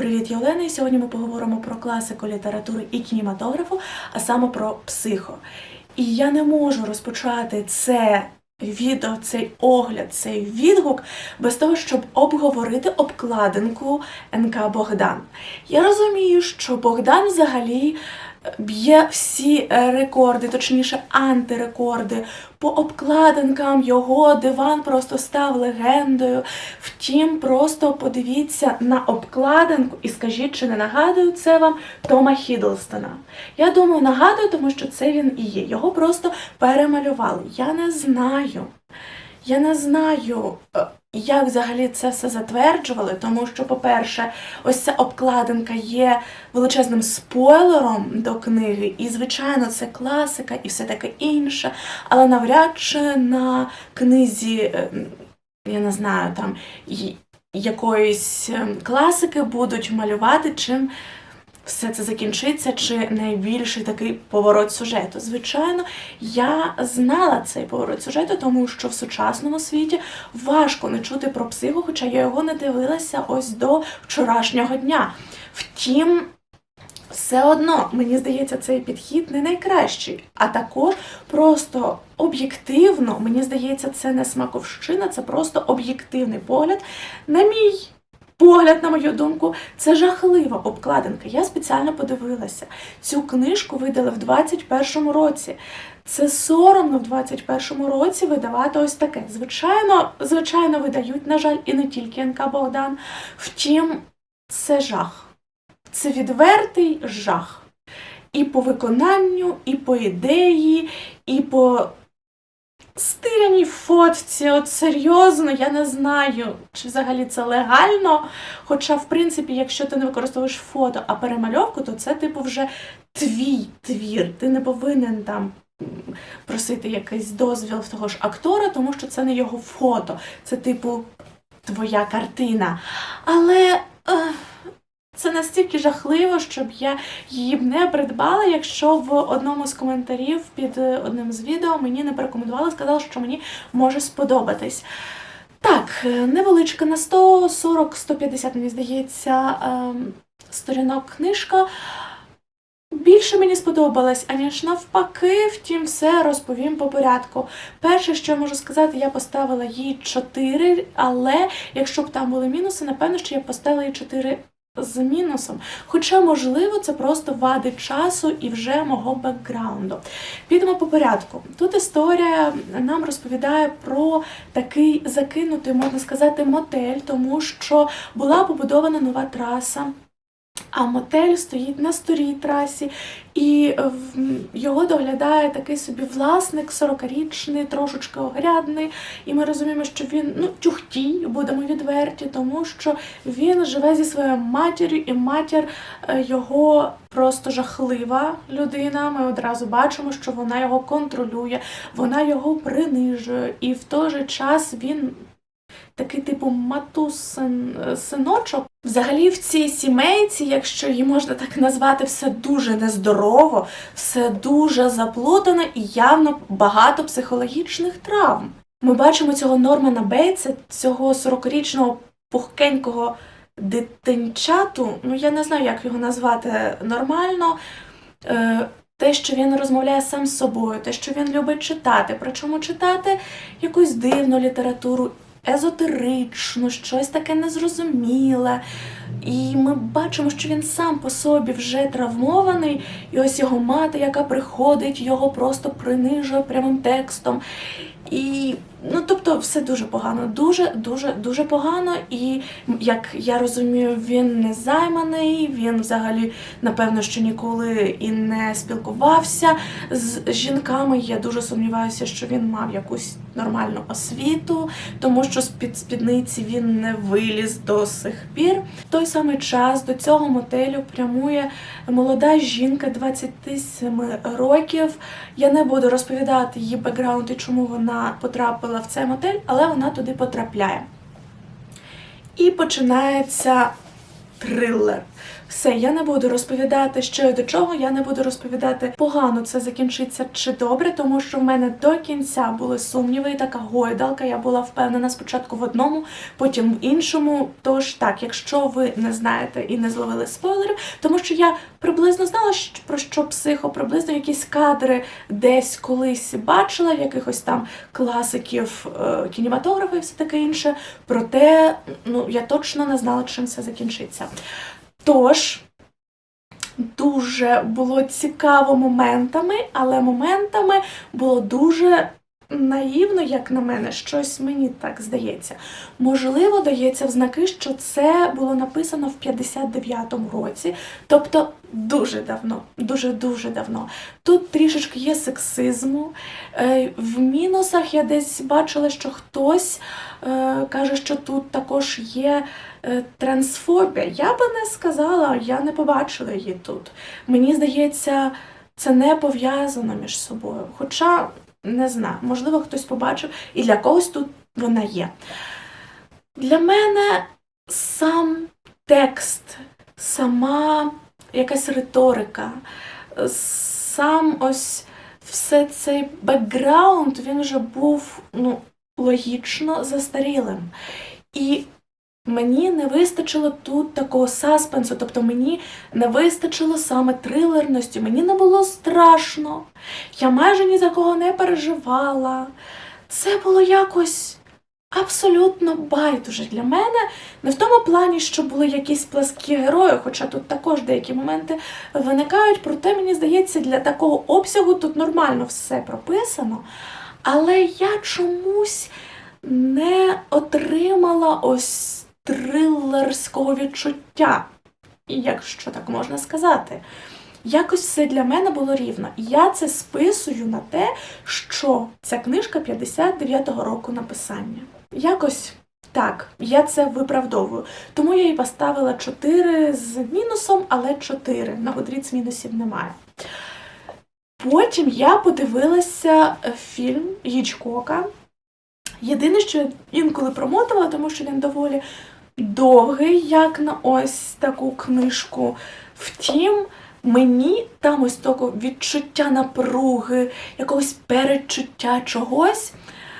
Привіт, я Олена, і сьогодні ми поговоримо про класику літератури і кінематографу, а саме про психо. І я не можу розпочати це відео, цей огляд, цей відгук без того, щоб обговорити обкладинку НК Богдан. Я розумію, що Богдан взагалі б'є всі е, рекорди, точніше антирекорди по обкладинкам. Його диван просто став легендою. Втім, просто подивіться на обкладинку і скажіть, чи не нагадую це вам Тома Хідлстона. Я думаю, нагадую, тому що це він і є. Його просто перемалювали. Я не знаю. Я не знаю, як взагалі це все затверджували, тому що, по-перше, ось ця обкладинка є величезним спойлером до книги, і, звичайно, це класика і все таке інше, але навряд чи на книзі, е, я не знаю, там якоїсь е, класики будуть малювати, чим все це закінчиться, чи найбільший такий поворот сюжету. Звичайно, я знала цей поворот сюжету, тому що в сучасному світі важко не чути про психу, хоча я його не дивилася ось до вчорашнього дня. Втім, все одно, мені здається, цей підхід не найкращий, а також просто об'єктивно, мені здається, це не смаковщина, це просто об'єктивний погляд на мій погляд, на мою думку, це жахлива обкладинка. Я спеціально подивилася. Цю книжку видали в 21-му році. Це соромно в 21-му році видавати ось таке. Звичайно, звичайно, видають, на жаль, і не тільки НК Богдан. Втім, це жах. Це відвертий жах. І по виконанню, і по ідеї, і по стиляній фотці. От серйозно, я не знаю, чи взагалі це легально. Хоча, в принципі, якщо ти не використовуєш фото, а перемальовку, то це, типу, вже твій твір. Ти не повинен там просити якийсь дозвіл в того ж актора, тому що це не його фото. Це, типу, твоя картина. Але. ех, це настільки жахливо, щоб я її б не придбала, якщо в одному з коментарів під е, одним з відео мені не порекомендували, сказали, що мені може сподобатись. Так, е, невеличка на 140-150, мені здається, ем, сторінок книжка. Більше мені сподобалась, аніж навпаки, втім, все розповім по порядку. Перше, що я можу сказати, я поставила їй 4, але якщо б там були мінуси, напевно, що я поставила їй 4 з мінусом. Хоча, можливо, це просто вади часу і вже мого бекграунду. Підемо по порядку. Тут історія нам розповідає про такий закинутий, можна сказати, мотель, тому що була побудована нова траса. А мотель стоїть на старій трасі, і е, його доглядає такий собі власник, 40-річний, трошечки огрядний. І ми розуміємо, що він ну тюхтій, будемо відверті, тому що він живе зі своєю матір'ю, і матір е, його просто жахлива людина. Ми одразу бачимо, що вона його контролює, вона його принижує, і в той же час він такий типу матусин е, синочок. Взагалі в цій сімейці, якщо її можна так назвати, все дуже нездорово, все дуже заплутано і явно багато психологічних травм. Ми бачимо цього Нормана Бейтса, цього 40-річного пухкенького дитинчату, ну я не знаю, як його назвати нормально. Е, те, що він розмовляє сам з собою, те, що він любить читати. Причому читати якусь дивну літературу, езотеричну, щось таке незрозуміле. І ми бачимо, що він сам по собі вже травмований, і ось його мати, яка приходить, його просто принижує прямим текстом. І ну, тобто, все дуже погано, дуже, дуже, дуже погано. І як я розумію, він не займаний, він взагалі, напевно, що ніколи і не спілкувався з жінками. Я дуже сумніваюся, що він мав якусь нормальну освіту, тому що з-під спідниці він не виліз до сих пір. В той самий час до цього мотелю прямує молода жінка 27 років. Я не буду розповідати її бекграунд і чому вона потрапила в цей мотель, але вона туди потрапляє. І починається трилер. Все, я не буду розповідати, що і до чого, я не буду розповідати погано це закінчиться чи добре, тому що в мене до кінця були сумніви і така гойдалка. Я була впевнена спочатку в одному, потім в іншому. Тож так, якщо ви не знаєте і не зловили спойлерів, тому що я приблизно знала, про що психо, приблизно якісь кадри десь колись бачила, в якихось там класиків е, кінематографа і все таке інше. Проте ну, я точно не знала, чим це закінчиться. Тож, дуже було цікаво моментами, але моментами було дуже наївно, як на мене, щось мені так здається. Можливо, дається в знаки, що це було написано в 59-му році, тобто дуже давно, дуже-дуже давно. Тут трішечки є сексизму. Е, В мінусах я десь бачила, що хтось е, каже, що тут також є е, трансфобія. Я би не сказала, я не побачила її тут. Мені здається, це не пов'язано між собою. Хоча не знаю, можливо, хтось побачив, і для когось тут вона є. Для мене сам текст, сама якась риторика, сам ось все цей бекграунд, він вже був ну, логічно застарілим. І мені не вистачило тут такого саспенсу, тобто мені не вистачило саме трилерності, мені не було страшно, я майже ні за кого не переживала. Це було якось абсолютно байдуже для мене. Не в тому плані, що були якісь пласкі герої, хоча тут також деякі моменти виникають, проте мені здається, для такого обсягу тут нормально все прописано. Але я чомусь не отримала ось трилерського відчуття, якщо так можна сказати. Якось все для мене було рівно. І Я це списую на те, що ця книжка 59-го року написання. Якось так, я це виправдовую. Тому я їй поставила 4 з мінусом, але 4. На Goodreads мінусів немає. Потім я подивилася фільм Гічкока. Єдине, що я інколи промотувала, тому що він доволі довгий, як на ось таку книжку. Втім, мені там ось того відчуття напруги, якогось передчуття чогось.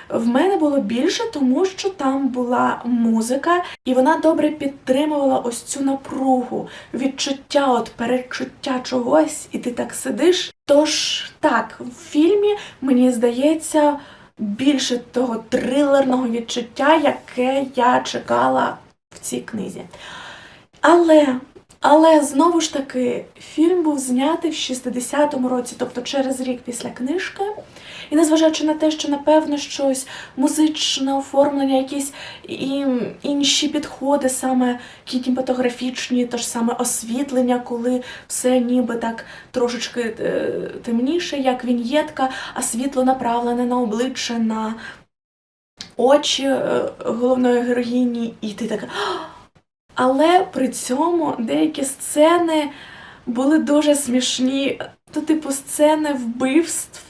В мене було більше, тому що там була музика, і вона добре підтримувала ось цю напругу, відчуття, от передчуття чогось, і ти так сидиш. Тож так, в фільмі мені здається більше того трилерного відчуття, яке я чекала в цій книзі. Але, але знову ж таки, фільм був знятий в 60-му році, тобто через рік після книжки. І незважаючи на те, що напевно щось музичне оформлення, якісь і, інші підходи, саме кінематографічні, то ж саме освітлення, коли все ніби так трошечки е, темніше, як віньєтка, а світло направлене на обличчя, на очі е, головної героїні, і ти така. Але при цьому деякі сцени були дуже смішні, то типу сцени вбивств.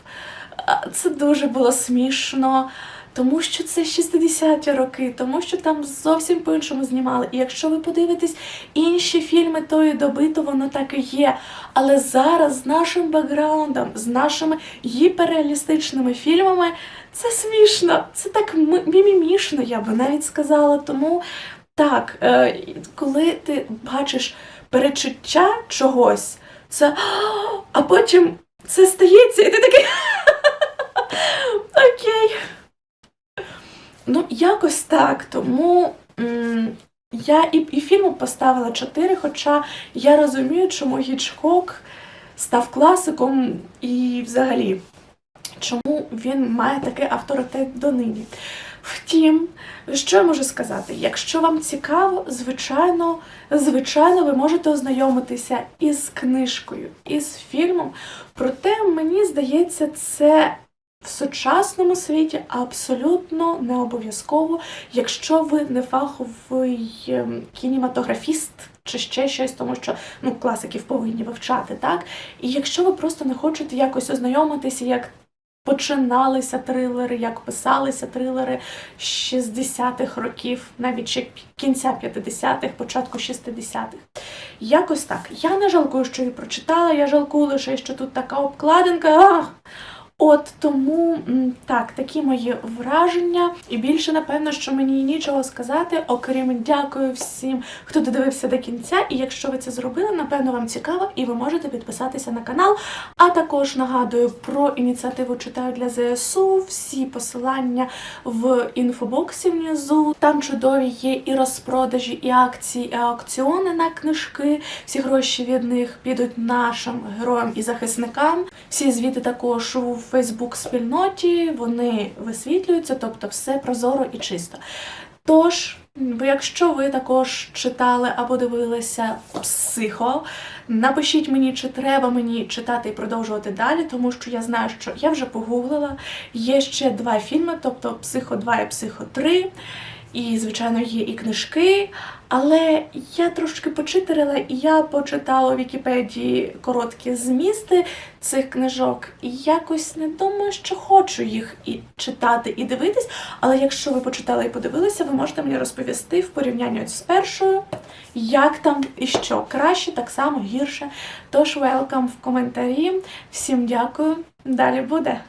Це дуже було смішно, тому що це 60-ті роки, тому що там зовсім по-іншому знімали. І якщо ви подивитесь інші фільми тої доби, то воно так і є. Але зараз з нашим бекграундом, з нашими гіперреалістичними фільмами, це смішно, це так мімімішно, я би навіть сказала. Тому так, е, коли ти бачиш перечуття чогось, це а потім це стається, і ти такий. Окей. Ну, якось так. Тому я і, і фільму поставила 4, хоча я розумію, чому Гічкок став класиком і взагалі, чому він має такий авторитет донині. Втім, що я можу сказати? Якщо вам цікаво, звичайно, звичайно, ви можете ознайомитися із книжкою, із фільмом. Проте, мені здається, це в сучасному світі абсолютно не обов'язково, якщо ви не фаховий ем, кінематографіст чи ще щось, тому що ну, класиків повинні вивчати, так? І якщо ви просто не хочете якось ознайомитися, як починалися трилери, як писалися трилери 60-х років, навіть ще кінця 50-х, початку 60-х. Якось так. Я не жалкую, що її прочитала, я жалкую лише, що тут така обкладинка. Ах! От тому так, такі мої враження. І більше, напевно, що мені нічого сказати, окрім дякую всім, хто додивився до кінця. І якщо ви це зробили, напевно, вам цікаво, і ви можете підписатися на канал. А також нагадую про ініціативу читаю для ЗСУ. Всі посилання в інфобоксі внизу. Там чудові є і розпродажі, і акції, і аукціони на книжки. Всі гроші від них підуть нашим героям і захисникам. Всі звіти також у Фейсбук спільноті, вони висвітлюються, тобто все прозоро і чисто. Тож, якщо ви також читали або дивилися психо, напишіть мені, чи треба мені читати і продовжувати далі, тому що я знаю, що я вже погуглила. Є ще два фільми, тобто Психо 2 і Психо 3. І, звичайно, є і книжки, але я трошки почитерила, і я почитала у Вікіпедії короткі змісти цих книжок, і якось не думаю, що хочу їх і читати, і дивитись. Але якщо ви почитали і подивилися, ви можете мені розповісти в порівнянні з першою, як там і що краще, так само гірше. Тож welcome в коментарі. Всім дякую. Далі буде.